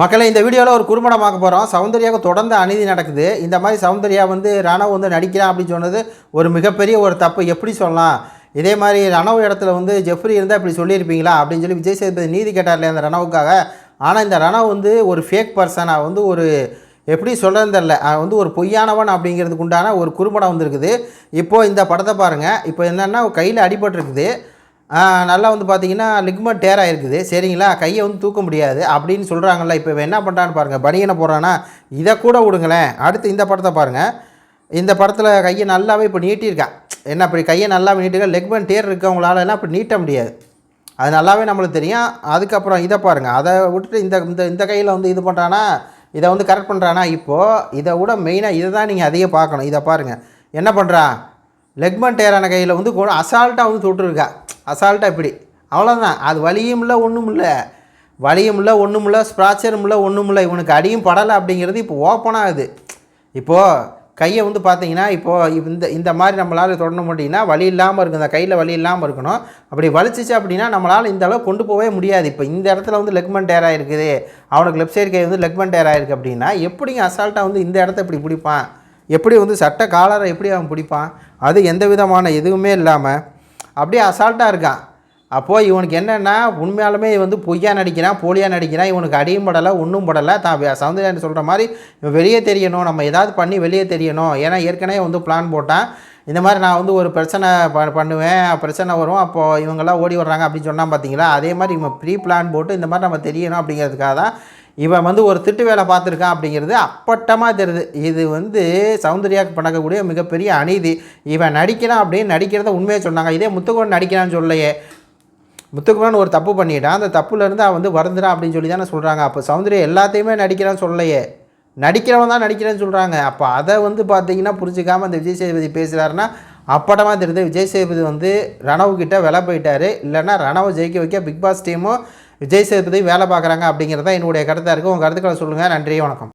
மக்களை இந்த வீடியோவில் ஒரு குறும்படம் பார்க்க போகிறோம் சௌந்தர்யாவுக்கு தொடர்ந்து அநீதி நடக்குது. இந்த மாதிரி சௌந்தர்யா வந்து ரணவ் வந்து நடிக்கிறான் அப்படின்னு சொன்னது ஒரு மிகப்பெரிய ஒரு தப்பு. எப்படி சொல்லலாம்? இதே மாதிரி ரணவ் இடத்துல வந்து ஜெஃப்ரி இருந்தால் இப்படி சொல்லியிருப்பீங்களா? அப்படின்னு சொல்லி விஜய் சேதுபதி நீதி கேட்டார்ல அந்த ரணவுக்காக. ஆனால் இந்த ரணவ் வந்து ஒரு ஃபேக் பர்சனாக வந்து ஒரு எப்படி சொல்கிறதுன்னு தெரில அவன் வந்து ஒரு பொய்யானவன் அப்படிங்கிறதுக்கு உண்டான ஒரு குறும்படம் வந்திருக்குது. இப்போது இந்த படத்தை பாருங்கள் இப்போ என்னென்னா கையில் அடிபட்டிருக்குது. நல்லா வந்து பார்த்தீங்கன்னா லிக்மெண்ட் டேர் இருக்குது சரிங்களா? கையை வந்து தூக்க முடியாது. அப்படின்னு சொல்கிறாங்கல்ல இப்போ என்ன பண்ணுறான்னு பாருங்கள் பனியனை போடுறான்னா இதை கூட விடுங்களேன். அடுத்து இந்த படத்தை பாருங்கள் இந்த படத்தில் கையை நல்லாவே இப்போ நீட்டியிருக்கேன் என்ன இப்படி கையை நல்லாவே நீட்டிருக்கா லெக்மெண்ட் டேர் இருக்கவங்களால எல்லாம் இப்படி நீட்ட முடியாது. அது நல்லாவே நம்மளுக்கு தெரியும். அதுக்கப்புறம் இதை பாருங்கள் அதை விட்டுட்டு இந்த இந்த இந்த கையில் வந்து இது பண்ணுறானா இதை வந்து கரெக்ட் பண்ணுறானா இப்போது இதை விட மெயினாக இதை தான் நீங்கள் அதிகம் பார்க்கணும். இதை பாருங்கள் என்ன பண்ணுறான் லெக்மன் டேரான கையில் வந்து கூட அசால்ட்டாக வந்து தொட்டுருக்கா. அசால்ட்டாக இப்படி. அவ்வளோதான் அது வலியும் இல்லை ஒன்றும் இல்லை. வலியும் இல்லை ஒன்றும் இல்லை ஸ்ப்ராச்சரும் இல்லை ஒன்றும் இல்லை. இவனுக்கு அடியும் படலை அப்படிங்கிறது இப்போ ஓப்பன் ஆகுது. இப்போது கையை வந்து பார்த்தீங்கன்னா இப்போது இந்த இந்த மாதிரி நம்மளால் தொடர முடியும்னா வலி இல்லாமல் இருக்கும் இந்த கையில் வலி இல்லாமல் இருக்கணும். அப்படி வலிச்சிச்சு அப்படின்னா நம்மளால் இந்த அளவு கொண்டு போகவே முடியாது. இப்போ இந்த இடத்துல வந்து லெக்மெண்ட் டேர் ஆயிருக்குது. அவனுக்கு லெஃப்ட் சைடு கை வந்து லெக்மெண்ட் டேர் ஆகிருக்கு அப்படின்னா எப்படிங்க அசால்ட்டாக வந்து இந்த இடத்த இப்படி பிடிப்பான்? எப்படி வந்து சட்ட காலரை எப்படி அவன் பிடிப்பான்? அது எந்த விதமான எதுவுமே இல்லாமல் அப்படியே அசால்ட்டாக இருக்கான். அப்போது இவனுக்கு என்னென்னா உண்மையாலுமே வந்து பொய்யா நடிக்கிறான் போலியாக நடிக்கிறான் இவனுக்கு அடியும் படலை ஒன்றும் படலை. தான் சௌந்தர்யான்னு சொல்கிற மாதிரி இவன் வெளியே தெரியணும் நம்ம ஏதாவது பண்ணி வெளியே தெரியணும். ஏன்னா ஏற்கனவே வந்து பிளான் போட்டான். இந்த மாதிரி நான் வந்து ஒரு பிரச்சனை ப பண்ணுவேன் பிரச்சனை வரும் அப்போது இவங்கெல்லாம் ஓடி வர்றாங்க அப்படின்னு சொன்னால் பார்த்தீங்களா அதே மாதிரி இவன் ப்ரீ பிளான் போட்டு இந்த மாதிரி நம்ம தெரியணும் அப்படிங்கிறதுக்காக தான் இவன் வந்து ஒரு திட்டு வேலை பார்த்துருக்கான் அப்படிங்கிறது அப்பட்டமாக தெரியுது. இது வந்து சௌந்தர்யாவுக்கு பண்ணக்கூடிய மிகப்பெரிய அநீதி. இவன் நடிக்கிறான் அப்படின்னு நடிக்கிறத உண்மையை சொன்னாங்க. இதே முத்துக்குமரன் நடிக்கிறான்னு சொல்லையே முத்துக்குமரன் ஒரு தப்பு பண்ணிட்டான். அந்த தப்புலேருந்து அவன் வந்து வருந்துறான் அப்படின்னு சொல்லி தானே சொல்கிறாங்க அப்போ சௌந்தர்யா எல்லாத்தையுமே நடிக்கிறான்னு சொல்லையே நடிக்கிறவன் தான் நடிக்கிறேன்னு சொல்கிறாங்க அப்போ அதை வந்து பார்த்தீங்கன்னா புரிஞ்சிக்காமல் அந்த விஜய் சேதுபதி பேசுகிறாருன்னா அப்பட்டமாக தெரியுது. விஜய் சேதுபதி வந்து ரணவு கிட்ட போயிட்டார். இல்லைன்னா ரணவை ஜெயிக்க வைக்க பிக் பாஸ் டீமும் விஜய் சேதுபதி வேலை பார்க்குறாங்க அப்படிங்கிறது தான் என்னுடைய கருத்தாக இருக்குது. உங்கள் கருத்துக்களை சொல்லுங்கள். நன்றி வணக்கம்.